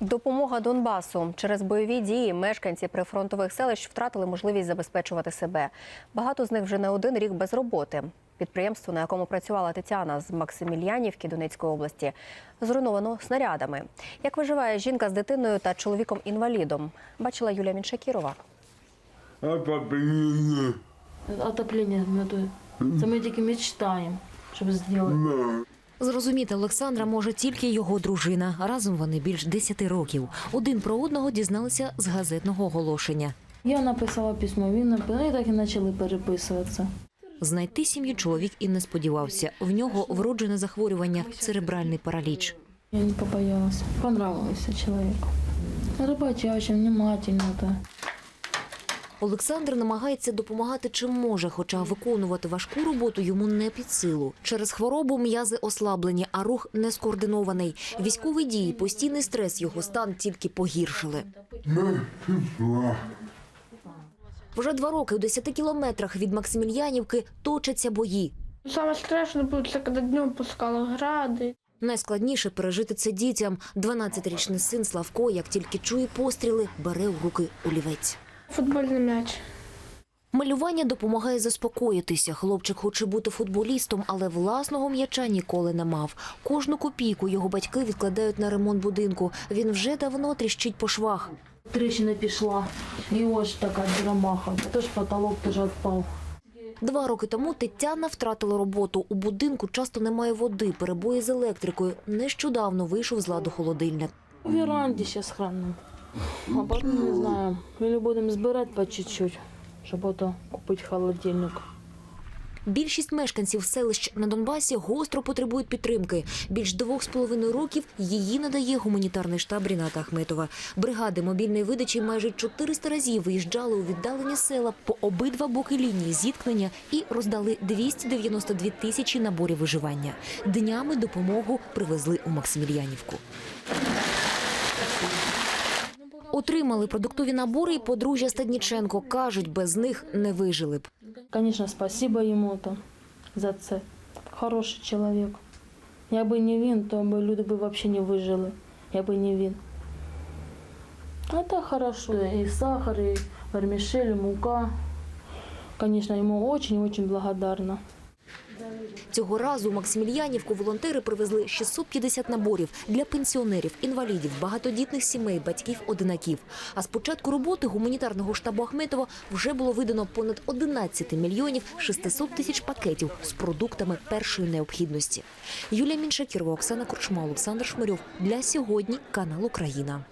Допомога Донбасу через бойові дії мешканці прифронтових селищ втратили можливість забезпечувати себе. Багато з них вже не один рік без роботи. Підприємство, на якому працювала Тетяна з Максимільянівки Донецької області, зруйновано снарядами. Як виживає жінка з дитиною та чоловіком-інвалідом, бачила Юлія Міншакірова. Отоплення готує. Це ми тільки мечтаємо, щоб зробити. Зрозуміти Олександра може тільки його дружина. Разом вони більш 10 років. Один про одного дізналися з газетного оголошення. Я написала письмо, він написав, і так і почали переписуватися. Знайти сім'ю чоловік і не сподівався. В нього вроджене захворювання церебральний параліч. Я не побоялась. Понравился человеку. Работящий, внимательно. Олександр намагається допомагати чим може, хоча виконувати важку роботу йому не під силу. Через хворобу м'язи ослаблені, а рух не скоординований. Військові дії, постійний стрес його стан тільки погіршили. Вже два роки у 10 кілометрах від Максимільянівки точаться бої. Самое страшное будет, это когда днем пускало грады. Найскладніше пережити це дітям. 12-річний син Славко, як тільки чує постріли, бере у руки олівець. Футбольный мяч. Малювання допомагає заспокоїтися. Хлопчик хоче бути футболістом, але власного м'яча ніколи не мав. Кожну копійку його батьки відкладають на ремонт будинку. Він вже давно тріщить по швах. Трещина пішла, і ось така драмаха. Тож потолок теж відпав. Два роки тому Тетяна втратила роботу. У будинку часто немає води, перебої з електрикою. Нещодавно вийшов з ладу холодильник. У веранді зараз хранимо. А потім не знаю. Или будемо збирати по чуть-чуть, щоб ото купити холодильник. Більшість мешканців селищ на Донбасі гостро потребують підтримки. Більш двох з половиною років її надає гуманітарний штаб Ріната Ахметова. Бригади мобільної видачі майже 400 разів виїжджали у віддалені села по обидва боки лінії зіткнення і роздали 292 тисячі наборів виживання. Днями допомогу привезли у Максимільянівку. Отримали продуктові набори і подружжя Стадніченко. Кажуть, без них не вижили б. Звісно, спасибо йому за це. Хороший чоловік. Якби не він, то люди б взагалі не вижили. Якби не він. А так хорошо. І сахар, і вермішель, і мука. Звісно, йому дуже-дуже благодарна. Цього разу у Максимільянівку волонтери привезли 650 наборів для пенсіонерів, інвалідів, багатодітних сімей, батьків-одинаків. А з початку роботи гуманітарного штабу Ахметова вже було видано понад 11 мільйонів 600 тисяч пакетів з продуктами першої необхідності. Юлія Міншакірова, Оксана Корчма, Олександр Шмирьов. Для сьогодні канал Україна.